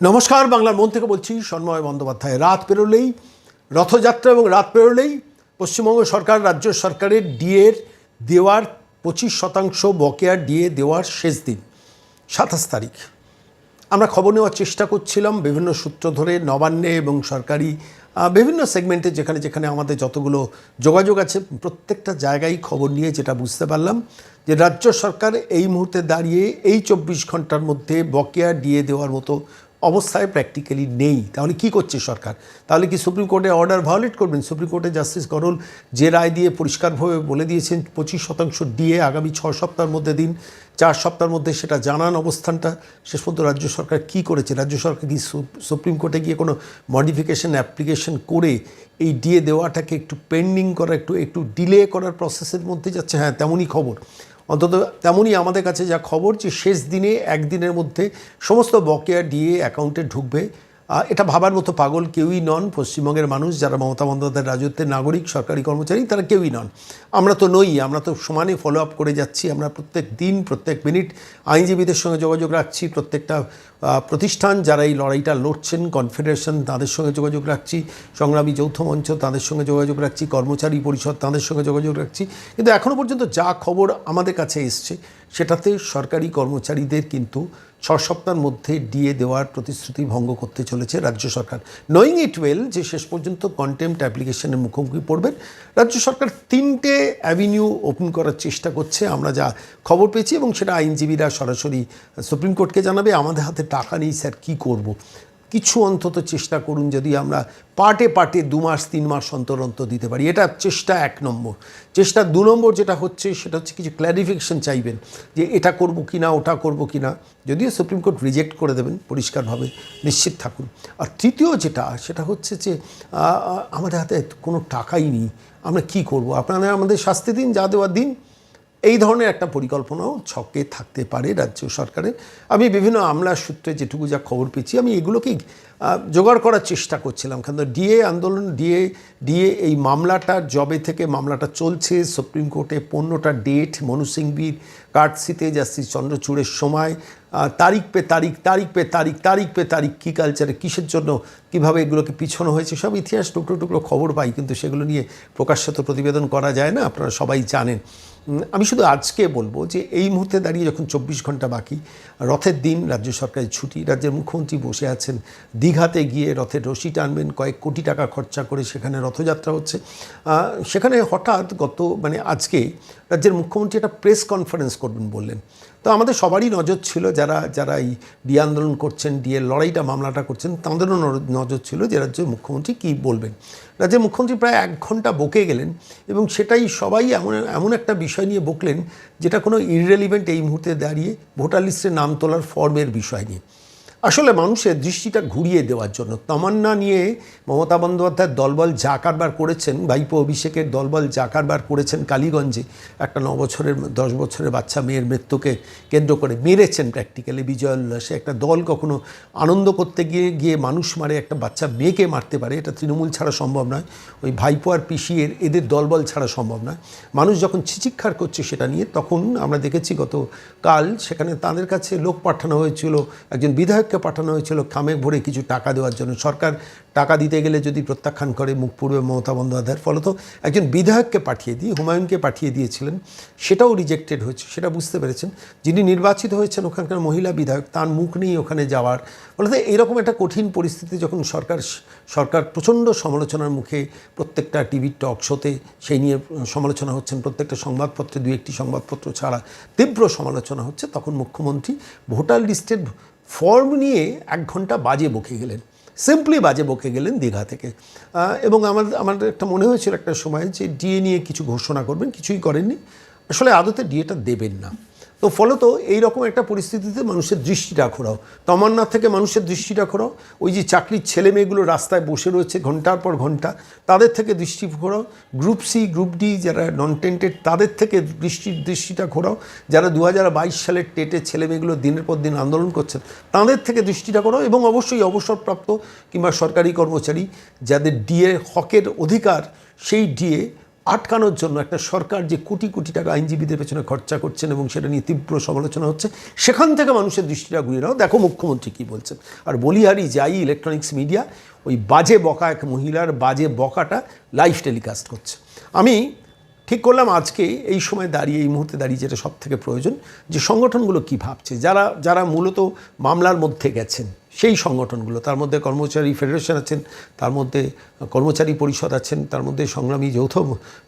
নমস্কার, বাংলার মন থেকে বলছি সন্ময় বন্দ্যোপাধ্যায়। রাত পেরোলেই, রথযাত্রা এবং রাত পেরোলেই পশ্চিমবঙ্গ সরকার, রাজ্য সরকারের ডিএর দেওয়ার পঁচিশ শতাংশ বকেয়া ডিএ দেওয়ার শেষ দিন, সাতাশ তারিখ। আমরা খবর নেওয়ার চেষ্টা করছিলাম বিভিন্ন সূত্র ধরে, নবান্নে এবং সরকারি বিভিন্ন সেগমেন্টে যেখানে যেখানে আমাদের যতগুলো যোগাযোগ আছে, প্রত্যেকটা জায়গায় খবর নিয়ে যেটা বুঝতে পারলাম যে রাজ্য সরকার এই মুহূর্তে দাঁড়িয়ে এই চব্বিশ ঘণ্টার মধ্যে বকেয়া দিয়ে দেওয়ার মতো অবস্থায় প্র্যাকটিক্যালি নেই। তাহলে কি করছে সরকার? তাহলে কি সুপ্রিম কোর্টে অর্ডার ভায়োলেট করবেন? সুপ্রিম কোর্টে জাস্টিস করল যে রায় দিয়ে পরিষ্কারভাবে বলে দিয়েছেন, পঁচিশ শতাংশ দিয়ে আগামী ছ সপ্তাহের মধ্যে দিন, চার সপ্তাহের মধ্যে সেটা জানান অবস্থানটা। শেষ পর্যন্ত রাজ্য সরকার কি করেছে? রাজ্য সরকার কি সুপ্রিম কোর্টে গিয়ে কোনো মডিফিকেশন অ্যাপ্লিকেশন করে এই ডিএ দেওয়াটাকে একটু পেন্ডিং করা, একটু একটু ডিলে করার প্রসেসের মধ্যে যাচ্ছে? হ্যাঁ তেমনই খবর। অন্তত তেমনই আমাদের কাছে যা খবর যে শেষ দিনে, একদিনের মধ্যে সমস্ত বকেয়া ডিএ অ্যাকাউন্টে ঢুকবে। এটা ভাবার মতো পাগল কেউই নন পশ্চিমবঙ্গের মানুষ, যারা মমতা বন্দ্যোপাধ্যায়ের রাজত্বের নাগরিক, সরকারি কর্মচারী, তারা কেউই নন। আমরা তো নই, আমরা তো সমানে ফলো আপ করে যাচ্ছি, আমরা প্রত্যেক দিন, প্রত্যেক মিনিট আইনজীবীদের সঙ্গে যোগাযোগ রাখছি, প্রত্যেকটা প্রতিষ্ঠান যারা এই লড়াইটা লড়ছেন কনফেডারেশন তাদের সঙ্গে যোগাযোগ রাখছি, সংগ্রামী যৌথ মঞ্চ তাদের সঙ্গে যোগাযোগ রাখছি, কর্মচারী পরিষদ তাদের সঙ্গে যোগাযোগ রাখছি। কিন্তু এখনও পর্যন্ত যা খবর আমাদের কাছে এসছে সেটাতে সরকারি কর্মচারীদের কিন্তু ছ সপ্তাহের মধ্যে ডিএ দেওয়ার প্রতিশ্রুতি ভঙ্গ করতে চলেছে রাজ্য সরকার। নোয়িং ইট ওয়েল যে শেষ পর্যন্ত কন্টেম্পট অ্যাপ্লিকেশনের মুখোমুখি পড়বেন, রাজ্য সরকার তিনটে অ্যাভিনিউ ওপেন করার চেষ্টা করছে। আমরা যা খবর পেয়েছি এবং সেটা আইনজীবীরা সরাসরি সুপ্রিম কোর্টকে জানাবে। আমাদের হাতে টাকা নেই, স্যার, কী করব। কিছু অন্তত চেষ্টা করুন যদি আমরা পার্টে পার্টে দু মাস, তিন মাস অন্তর অন্তর দিতে পারি। এটা চেষ্টা এক নম্বর। চেষ্টা দু নম্বর যেটা হচ্ছে, সেটা হচ্ছে কিছু ক্ল্যারিফিকেশন চাইবেন যে এটা করব কি না ওটা করব কি না যদিও সুপ্রিম কোর্ট রিজেক্ট করে দেবেন, পরিষ্কারভাবে নিশ্চিত থাকুন। আর তৃতীয় যেটা, সেটা হচ্ছে যে আমাদের হাতে কোনো টাকাই নেই। আমরা কি করব? আপনারা আমাদের শাস্তি দিন, যা দেওয়ার দিন। এই ধরনের একটা পরিকল্পনাও ছকে থাকতে পারে রাজ্য সরকারের। আমি বিভিন্ন আমলার সূত্রে যেটুকু যা খবর পেয়েছি, আমি এগুলোকেই জোগাড় করার চেষ্টা করছিলাম। কারণ ডিএ আন্দোলন, ডিএ ডিএ এই মামলাটা জবে থেকে মামলাটা চলছে, সুপ্রিম কোর্টে পণ্যটা ডেট, মনু সিংবির কার্ডসিতে জাস্টিস চন্দ্রচূড়ের সময় তারিখ পে তারিখ তারিখ পে তারিখ তারিখ পে তারিখ, কী কালচারে, কিসের জন্য, কীভাবে এগুলোকে পিছনো হয়েছে, সব ইতিহাস টুকরো টুকরো খবর পাই, কিন্তু সেগুলো নিয়ে প্রকাশ্যত প্রতিবেদন করা যায় না, আপনারা সবাই জানেন। আমি শুধু আজকে বলব যে এই মুহূর্তে দাঁড়িয়ে যখন চব্বিশ ঘণ্টা বাকি, রথের দিন, রাজ্য সরকারের ছুটি, রাজ্যের মুখ্যমন্ত্রী বসে আছেন, দীঘাতে গিয়ে রথের রশি টানবেন, কয়েক কোটি টাকা খরচা করে সেখানে রথযাত্রা হচ্ছে সেখানে হঠাৎ গত মানে আজকে রাজ্যের মুখ্যমন্ত্রী একটা প্রেস কনফারেন্স করবেন বললেন। তো আমাদের সবারই নজর ছিল যারা যারা এই ডিএ আন্দোলন করছেন ডিএ লড়াইটা, মামলাটা করছেন, তাঁদেরও নজর ছিল যে রাজ্যের মুখ্যমন্ত্রী কী বলবেন। রাজ্যের মুখ্যমন্ত্রী প্রায় এক ঘণ্টা বকে গেলেন এবং সেটাই সবাই এমন এমন একটা বিষয় নিয়ে বকলেন যেটা কোনো ইররেলিভেন্ট এই মুহূর্তে দাঁড়িয়ে ভোটার লিস্টে নাম তোলার ফর্মের বিষয় নিয়ে। আসলে মানুষের দৃষ্টিটা ঘুরিয়ে দেওয়ার জন্য। তামান্না নিয়ে মমতা বন্দ্যোপাধ্যায় দলবল যা কারবার করেছেন, ভাইপো অভিষেকের দলবল যা কারবার করেছেন কালীগঞ্জে। একটা ন বছরের, দশ বছরের বাচ্চা মেয়ের মৃত্যুকে কেন্দ্র করে মেরেছেন প্র্যাকটিক্যালি বিজয় উল্লাসে একটা দল কখনো আনন্দ করতে গিয়ে গিয়ে মানুষ মারে, একটা বাচ্চা মেয়েকে মারতে পারে, এটা তৃণমূল ছাড়া সম্ভব নয়। ওই ভাইপো আর পিসি এর, এদের দলবল ছাড়া সম্ভব নয়। মানুষ যখন ছিচিক্ষার করছে সেটা নিয়ে, তখন আমরা দেখেছি গত কাল সেখানে তাদের কাছে লোক পাঠানো হয়েছিল। একজন বিধায়ককে পাঠানো হয়েছিল খামে ভরে কিছু টাকা দেওয়ার জন্য। সরকার টাকা দিতে গেলে যদি প্রত্যাখ্যান করে, মুখ পূর্বে মমতা বন্দ্যোপাধ্যায়ের, ফলত একজন বিধায়ককে পাঠিয়ে দিয়ে, হুমায়ুনকে পাঠিয়ে দিয়েছিলেন, সেটাও রিজেক্টেড হয়েছে, সেটা বুঝতে পেরেছেন। যিনি নির্বাচিত হয়েছেন ওখানকার মহিলা বিধায়ক, তার মুখ নেই ওখানে যাওয়ার, ফলত এইরকম একটা কঠিন পরিস্থিতি যখন সরকার সরকার প্রচণ্ড সমালোচনার মুখে প্রত্যেকটা টিভির টক শোতে সেই নিয়ে সমালোচনা হচ্ছেন, প্রত্যেকটা সংবাদপত্রে, দু একটি সংবাদপত্র ছাড়া তীব্র সমালোচনা হচ্ছে, তখন মুখ্যমন্ত্রী ভোটার লিস্টের ফর্ম নিয়ে এক ঘণ্টা বাজে বকে গেলেন সিম্পলি বাজে বকে গেলেন দীঘা থেকে। এবং আমার আমার একটা মনে হয়েছিল একটা সময় যে ডিএ নিয়ে কিছু ঘোষণা করবেন, কিছুই করেননি। আসলে আদতে ডিএটা দেবেন না। তো ফলত এইরকম একটা পরিস্থিতিতে মানুষের দৃষ্টিটা ঘোরাও তমান্না থেকে মানুষের দৃষ্টিটা ঘোরাও ওই যে চাকরির ছেলে মেয়েগুলো রাস্তায় বসে রয়েছে ঘণ্টার পর ঘণ্টা, তাদের থেকে দৃষ্টি ঘোরাও গ্রুপ সি, গ্রুপ ডি যারা নন টেন্টেড তাদের থেকে দৃষ্টির দৃষ্টিটা ঘোরাও যারা দু হাজার বাইশ সালের টেটে ছেলে মেয়েগুলো দিনের পর দিন আন্দোলন করছেন, তাদের থেকে দৃষ্টিটা ঘোরাও এবং অবশ্যই অবসরপ্রাপ্ত কিংবা সরকারি কর্মচারী যাদের ডিএ হকের অধিকার, সেই ডিএ আটকানোর জন্য একটা সরকার যে কোটি কোটি টাকা আইনজীবীদের পেছনে খরচা করছেন এবং সেটা নিয়ে তীব্র সমালোচনা হচ্ছে, সেখান থেকে মানুষের দৃষ্টিটা ঘুরিয়ে নাও। দেখো মুখ্যমন্ত্রী কী বলছেন। আর বলিহারি যাই ইলেকট্রনিক্স মিডিয়া ওই বাজে বকা এক মহিলার বাজে বকাটা লাইভ টেলিকাস্ট করছে। আমি ঠিক করলাম আজকে এই সময় দাঁড়িয়ে, এই মুহূর্তে দাঁড়িয়ে যেটা সব থেকে প্রয়োজন, যে সংগঠনগুলো কী ভাবছে। যারা যারা মূলত মামলার মধ্যে গেছেন, সেই সংগঠনগুলো, তার মধ্যে কর্মচারী ফেডারেশন আছেন, তার মধ্যে কর্মচারী পরিষদ আছেন, তার মধ্যে সংগ্রামী যৌথ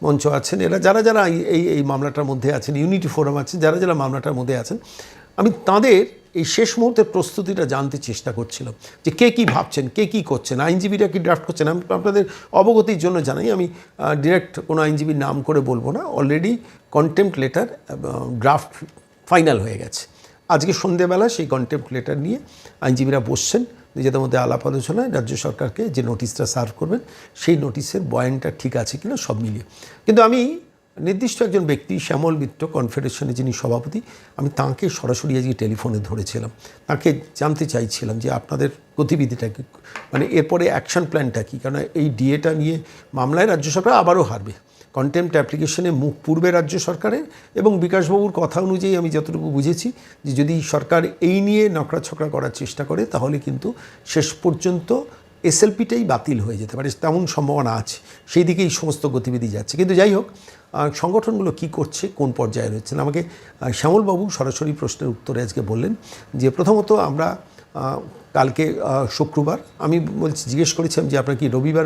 মঞ্চ আছেন, এরা যারা যারা এই- এই মামলাটার মধ্যে আছেন, ইউনিটি ফোরাম আছেন যারা যারা মামলাটার মধ্যে আছেন, আমি তাদের এই শেষ মুহূর্তের প্রস্তুতিটা জানতে চেষ্টা করছিলাম যে কে কী ভাবছেন, কে কী করছেন, আইনজীবীরা কি ড্রাফট করছেন? আমি আপনাদের অবগতির জন্য জানাই, আমি ডিরেক্ট কোনো আইনজীবীর নাম করে বলব না। Already contempt letter draft final হয়ে গেছে। আজকে সন্ধেবেলা সেই কন্টেম্পট লেটার নিয়ে আইনজীবীরা বসছেন। নিজেদের মধ্যে আলাপ আলোচনায় রাজ্য সরকারকে যে নোটিশটা সার্ভ করবেন, সেই নোটিশের বয়ানটা ঠিক আছে কিনা সব মিলিয়ে। কিন্তু আমি নির্দিষ্ট একজন ব্যক্তি শ্যামল মিত্র কনফেডারেশনের যিনি সভাপতি, আমি তাঁকে সরাসরি আজকে টেলিফোনে ধরেছিলাম। তাকে জানতে চাইছিলাম যে আপনাদের গতিবিধিটা কি মানে এরপরে অ্যাকশন প্ল্যানটা কী? কারণ এই ডিএটা নিয়ে মামলায় রাজ্য সরকার আবারও হারবে। কন্টেম্পট অ্যাপ্লিকেশনে মুখ পূর্বে রাজ্য সরকারের এবং বিকাশবাবুর কথা অনুযায়ী আমি যতটুকু বুঝেছি যে যদি সরকার এই নিয়ে নকরা ছকরা করার চেষ্টা করে, তাহলে কিন্তু শেষ পর্যন্ত এসএলপিটাই বাতিল হয়ে যেতে পারে, তেমন সম্ভাবনা আছে। সেই দিকে এই সমস্ত গতিবিধি যাচ্ছে। কিন্তু যাই হোক সংগঠনগুলো কি করছে, কোন পর্যায়ে রয়েছেন আমাকে শ্যামলবাবু সরাসরি প্রশ্নের উত্তরে আজকে বললেন যে প্রথমত আমরা কালকে শুক্রবার, আমি বলছি, জিজ্ঞেস করেছিলাম যে আপনারা কি রবিবার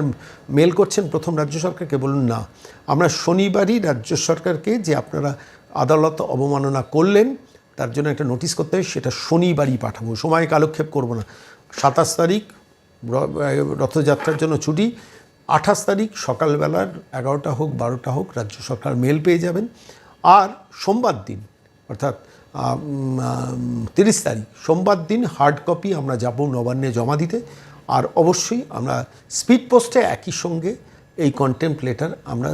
মেল করছেন প্রথম রাজ্য সরকারকে? বলুন, না। আমরা শনিবারই রাজ্য সরকারকে যে আপনারা আদালত অবমাননা করলেন, তার জন্য একটা নোটিশ করতে হবে, সেটা শনিবারই পাঠাবো। সময় কালক্ষেপ করব না। সাতাশ তারিখ রথযাত্রার জন্য ছুটি। আঠাশ তারিখ সকালবেলার এগারোটা হোক, বারোটা হোক, রাজ্য সরকার মেল পেয়ে যাবেন। আর সোমবার দিন, অর্থাৎ তিরিশ তারিখ, সোমবার দিন হার্ড কপি আমরা যাব নবান্নে জমা দিতে। আর অবশ্যই আমরা স্পিড পোস্টে একই সঙ্গে এই কন্টেম্প লেটার আমরা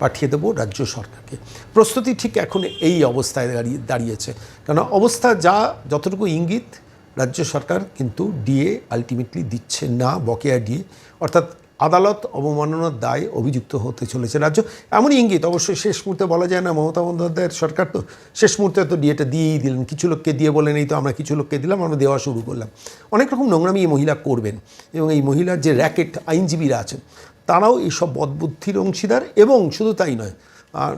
পাঠিয়ে দেবো রাজ্য সরকারকে। প্রস্তুতি ঠিক এখন এই অবস্থায় দাঁড়িয়ে, দাঁড়িয়েছে। কেন, অবস্থা যা, যতটুকু ইঙ্গিত রাজ্য সরকার কিন্তু ডিএ আলটিমেটলি দিচ্ছে না, বকেয়া ডিএ। অর্থাৎ আদালত অবমাননার দায় অভিযুক্ত হতে চলেছে রাজ্য। এমনই ইঙ্গিত, অবশ্যই শেষ মুহূর্তে বলা যায় না, মমতা বন্দ্যোপাধ্যায়ের সরকার তো। শেষ মুহূর্তে তো ডিএটা দিয়েই দিলেন, কিছু লোককে দিয়ে বলেন, এই তো আমরা কিছু লোককে দিলাম, আমরা দেওয়া শুরু করলাম। অনেক রকম নোংরামি এই মহিলা করবেন। এবং এই মহিলার যে র্যাকেট আইনজীবীরা আছেন, তারাও এইসব বদবুদ্ধির অংশীদার, এবং শুধু তাই নয়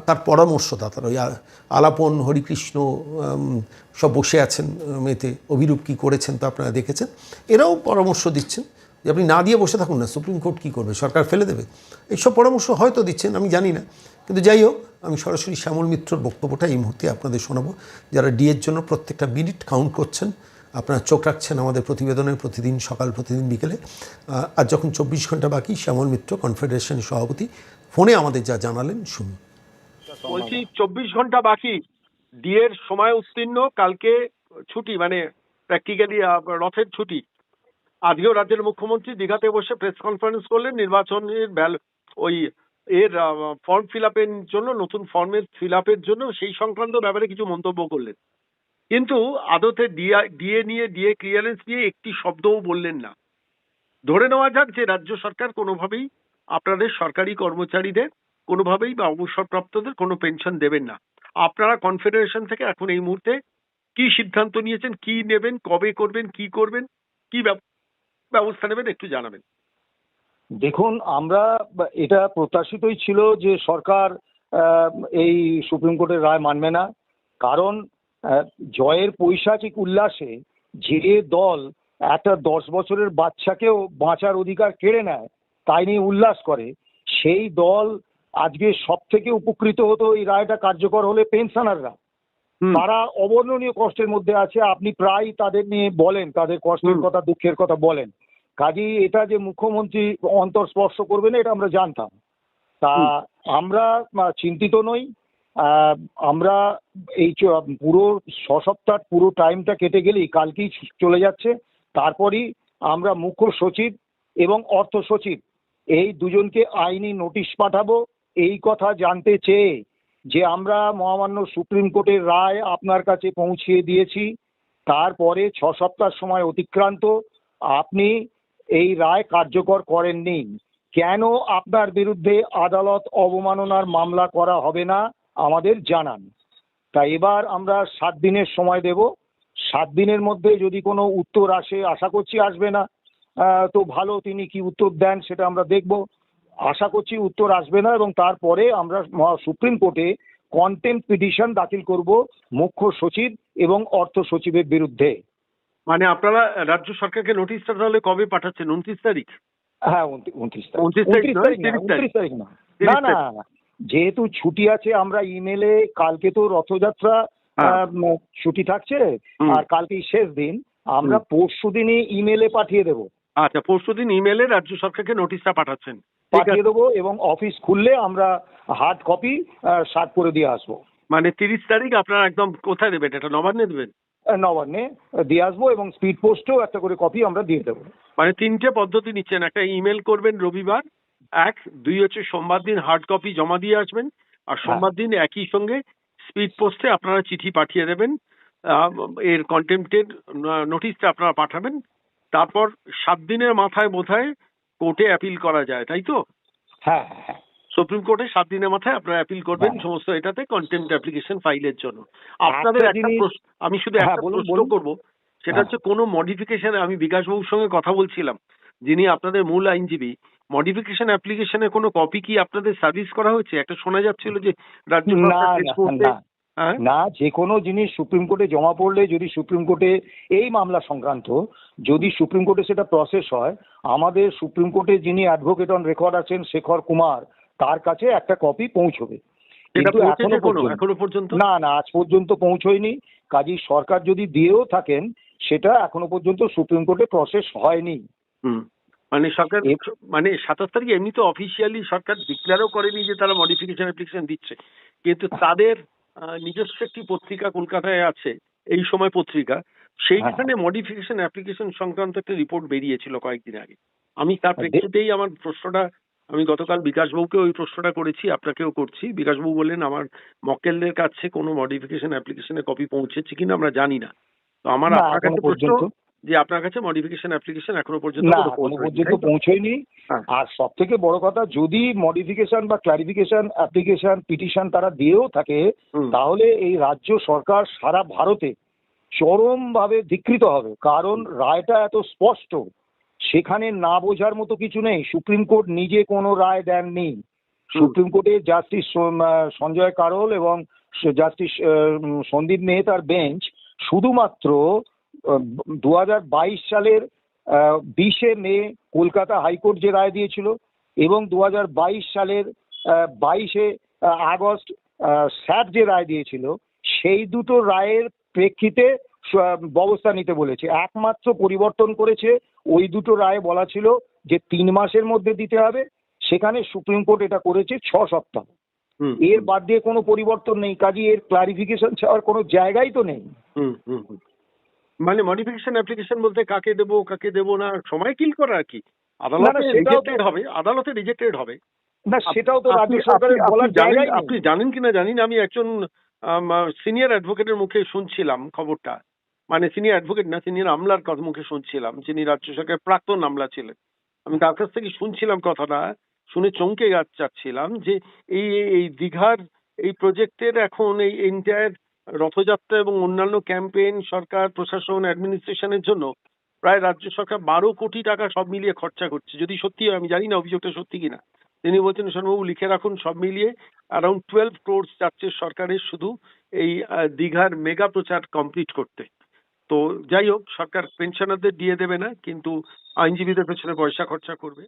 তার পরামর্শদাতার ওই আলাপন হরিকৃষ্ণ সব বসে আছেন উম, এতে। অভিরূপ কী করেছেন তো আপনারা দেখেছেন। এরাও পরামর্শ দিচ্ছেন যে আপনি না দিয়ে বসে থাকুন না সুপ্রিম কোর্ট কী করবে সরকার ফেলে দেবে। এইসব পরামর্শ হয়তো দিচ্ছেন আমি জানি না। কিন্তু যাই হোক আমি সরাসরি শ্যামল মিত্রর বক্তব্যটা এই মুহূর্তে আপনাদের শোনাবো। যারা ডিএর জন্য প্রত্যেকটা মিনিট কাউন্ট করছেন আপনারা চোখ রাখছেন আমাদের প্রতিবেদনের প্রতিদিন সকাল প্রতিদিন বিকেলে। আর যখন চব্বিশ ঘণ্টা বাকি শ্যামল মিত্র কনফেডারেশনের সভাপতি ফোনে আমাদের যা জানালেন শুনুন। বলছি, চব্বিশ ঘণ্টা বাকি। ডিএর সময় উত্তীর্ণ, কালকে ছুটি মানে প্র্যাকটিক্যালি রথের ছুটি। আজকেও রাজ্যের মুখ্যমন্ত্রী দীঘাতে বসে প্রেস কনফারেন্স করলেন, নির্বাচনের ওই এর ফর্ম ফিল আপের জন্য, নতুন ফর্মের ফিল আপের জন্য, সেই সংক্রান্ত ব্যাপারে কিছু মন্তব্য করলেন। কিন্তু আদতে ডিএ নিয়ে, ডিএ ক্লিয়ারেন্স নিয়ে একটি শব্দও বললেন না। ধরে নেওয়া যাক যে রাজ্য সরকার কোনোভাবেই আপনাদের সরকারি কর্মচারীদের কোনোভাবেই বা অবসরপ্রাপ্তদের কোনো পেনশন দেবেন না। আপনারা কনফেডারেশন থেকে এখন এই মুহূর্তে কি সিদ্ধান্ত নিয়েছেন, কি নেবেন, কবে করবেন, কি করবেন, কি ব্যব- ব্যবস্থা নেবেন একটু জানাবেন। দেখুন, আমরা এটা প্রত্যাশিতই ছিল যে সরকার এই সুপ্রিম কোর্টের রায় মানবে না। কারণ জয়ের পৈশাচিক উল্লাসে যে দল একটা দশ বছরের বাচ্চাকেও বাঁচার অধিকার কেড়ে নেয়, তাই নিয়ে উল্লাস করে, সেই দল আজকে সব থেকে উপকৃত হতো এই রায়টা কার্যকর হলে পেনশনাররা। তারা অবর্ণনীয় কষ্টের মধ্যে আছে আপনি প্রায় তাদের নিয়ে বলেন তাদের কষ্টের কথা দুঃখের কথা বলেন। কাজেই এটা যে মুখ্যমন্ত্রী অন্তর স্পর্শ করবেন এটা আমরা জানতাম। তা আমরা চিন্তিত নই। আহ, আমরা এই পুরো ছ সপ্তাহ পুরো টাইমটা কেটে গেলেই কালকেই চলে যাচ্ছে। তারপরই আমরা মুখ্য সচিব এবং অর্থ সচিব এই দুজনকে আইনি নোটিশ পাঠাবো। এই কথা জানতে চেয়ে যে আমরা মহামান্য সুপ্রিম কোর্টের রায় আপনার কাছে পৌঁছিয়ে দিয়েছি, তারপরে ছ সপ্তাহ সময় অতিক্রান্ত, আপনি এই রায় কার্যকর করেননি। কেন আপনার বিরুদ্ধে আদালত অবমাননার মামলা করা হবে না, আমাদের জানান। তা এবার আমরা সাত দিনের সময় দেব। সাত দিনের মধ্যে যদি কোনো উত্তর আসে, আশা করছি আসবে না। তো ভালো তিনি কি উত্তর দেন সেটা আমরা দেখব। আশা করছি উত্তর আসবে না এবং তারপরে আমরা সুপ্রিম কোর্টে কন্টেম্প পিটিশন দাখিল করব মুখ্য সচিব এবং অর্থ সচিবের বিরুদ্ধে। মানে আপনারা রাজ্য সরকারকে নোটিশটা তাহলে কবে পাঠাচ্ছেন? উনত্রিশ তারিখ? হ্যাঁ উনত্রিশ তারিখ। তারিখ না 30 তারিখ। উনত্রিশ তারিখ না। না না যেহেতু ছুটি আছে আমরা ইমেলে কালকে তো রথযাত্রা হ্যাঁ। ছুটি থাকছে আর কালকেই শেষ দিন। আমরা পরশু দিনই ইমেলে পাঠিয়ে দেবো। আচ্ছা পরশু দিন ইমেলে রাজ্য সরকারকে নোটিশটা পাঠাচ্ছেন। পাঠিয়ে দেবো এবং অফিস খুললে আমরা হার্ড কপি সার্ট করে দিয়ে আসব। মানে তিরিশ তারিখ আপনারা একদম কোথায় দেবেন? এটা নবান্নে দেবেন? নবান্নে দিয়ে আসব এবং স্পিড পোস্টেও একটা করে কপি আমরা দিয়ে দেবো। মানে তিনটে পদ্ধতি নিচ্ছেন। একটা ইমেল করবেন রবিবার এক দুই হচ্ছে সোমবার দিন হার্ড কপি জমা দিয়ে আসবেন আর সোমবার দিন একই সঙ্গে স্পিড পোস্টে আপনারা চিঠি পাঠিয়ে দেবেন এর কন্টেম্পটের নোটিশটা আপনারা পাঠাবেন তারপর সাত দিনের মাথায় বোধহয় কোর্টে অ্যাপিল করা যায় তাই তো? হ্যাঁ হ্যাঁ হ্যাঁ। সুপ্রিম কোর্টে সাত দিনের মাথায় আপনারা অ্যাপিল করবেন হ্যাঁ। সমস্ত এটাতে কন্টেম্পট অ্যাপ্লিকেশন ফাইলের জন্য। আপনাদের একটা প্রশ্ন আমি শুধু হ্যাঁ, একটা প্রশ্ন। করব। সেটা হ্যাঁ। হচ্ছে কোনো মডিফিকেশন আমি বিকাশবাবুর সঙ্গে কথা বলছিলাম যিনি আপনাদের মূল আইনজীবী। মডিফিকেশন অ্যাপ্লিকেশনের কোনো কপি কি আপনাদের সার্ভিস করা হয়েছে? একটা শোনা যাচ্ছিল যে রাজ্য সরকার না, হ্যাঁ? না যে কোনো জিনিস সুপ্রিম কোর্টে জমা পড়লে যদি সুপ্রিম কোর্টে এই মামলা সংক্রান্ত যদি সুপ্রিম কোর্টে সেটা প্রসেস হয় আমাদের সুপ্রিম কোর্টে যিনি অ্যাডভোকেট অন রেকর্ড আছেন শেখর কুমার তার কাছে একটা কপি পৌঁছবে। কিন্তু এখনও পর্যন্ত না না আজ পর্যন্ত পৌঁছয়নি। কাজী সরকার যদি দিয়েও থাকেন সেটা এখনও পর্যন্ত সুপ্রিম কোর্টে প্রসেস হয়নি। মানে সরকার মানে সাতাশ তারিখ এমনি তো অফিসিয়ালি সরকার ডিক্লেয়ারও করেনি যে তারা মডিফিকেশন অ্যাপ্লিকেশন দিচ্ছে। কিন্তু তাদের নিজস্ব একটি পত্রিকা কলকাতায় আছে এই সময় পত্রিকা। সেইখানে মডিফিকেশন অ্যাপ্লিকেশন সংক্রান্ত একটা রিপোর্ট বেরিয়েছিল কয়েকদিন আগে। আমি তার প্রেক্ষিতেই আমার প্রশ্নটা আমি গতকাল বিকাশবাবুকে ওই প্রশ্নটা করেছি আপনাকেও করছি। বিকাশবাবু বললেন আমার মক্কেলদের কাছে কোনো মডিফিকেশন অ্যাপ্লিকেশনের কপি পৌঁছেছে কিনা আমরা জানি না। তো আমার আপনার কাছে প্রশ্ন যে আপনার কাছে মডিফিকেশন অ্যাপ্লিকেশন এখনও পর্যন্ত না কোনো পর্যন্ত পৌঁছয়নি। হ্যাঁ। আর সব থেকে বড় কথা যদি মডিফিকেশন বা ক্লারিফিকেশন অ্যাপ্লিকেশন পিটিশন তারা দিয়েও থাকে তাহলে এই রাজ্য সরকার সারা ভারতে চরমভাবে ধিকৃত হবে। কারণ রায়টা এত স্পষ্ট সেখানে না বোঝার মতো কিছু নেই। সুপ্রিম কোর্ট নিজে কোনো রায় দেননি। সুপ্রিম কোর্টে জাস্টিস সঞ্জয় কারোল এবং জাস্টিস সন্দীপ মেহতার বেঞ্চ শুধুমাত্র দু হাজার বাইশ সালের বিশে মে কলকাতা হাইকোর্ট যে রায় দিয়েছিল এবং দু হাজার বাইশ সালের বাইশে আগস্ট স্যাট যে রায় দিয়েছিল সেই দুটো রায়ের প্রেক্ষিতে ব্যবস্থা নিতে বলেছে। একমাত্র পরিবর্তন করেছে ওই দুটো রায় বলা ছিল যে তিন মাসের মধ্যে দিতে হবে সেখানে সুপ্রিম কোর্ট এটা করেছে ছ সপ্তাহ। এর বাদ দিয়ে কোনো পরিবর্তন নেই কাজে এর ক্লারিফিকেশন চাওয়ার কোনো জায়গাই তো নেই। মানে মডিফিকেশন অ্যাপ্লিকেশন বলতে কাকে দেবো কাকে দেবো না সময় কিল করা আর কি। আদালতে রিজেক্টেড হবে আদালতে রিজেক্টেড হবে। না সেটাও তো রাজ্য সরকারের বলার জানেন আপনি জানেন কিনা জানি না আমি একজন সিনিয়র অ্যাডভোকেটের মুখে শুনছিলাম খবরটা। মানে সিনিয়র অ্যাডভোকেট না সিনিয়র আমলার কথা মুখে শুনছিলাম যিনি রাজ্য সরকারের প্রাক্তন আমলা ছিলেন। আমি তার কাছ থেকে শুনছিলাম কথাটা শুনে চমকে যাচ্ছিলাম যে এই এই- এই দীঘার এই প্রজেক্টের এখন এই এন্টায়ার রথযাত্রা এবং অন্যান্য ক্যাম্পেইন, সরকার, প্রশাসন, অ্যাডমিনিস্ট্রেশনের জন্য প্রায় রাজ্য সরকার বারো কোটি টাকা সব মিলিয়ে খরচা করছে। যদি সত্যি হয়, আমি জানি না অভিযোগটা সত্যি কিনা। তিনি বলছেন শর্মাবু লিখে রাখুন, সব মিলিয়ে অ্যারাউন্ড টুয়েলভ ক্রোর্স যাচ্ছে সরকারের শুধু এই দীঘার মেগা প্রচার কমপ্লিট করতে। তো যাই হোক, সরকার পেনশনারদের দিয়ে দেবে না, কিন্তু আইনজীবীদের পেছনে পয়সা খরচা করবে।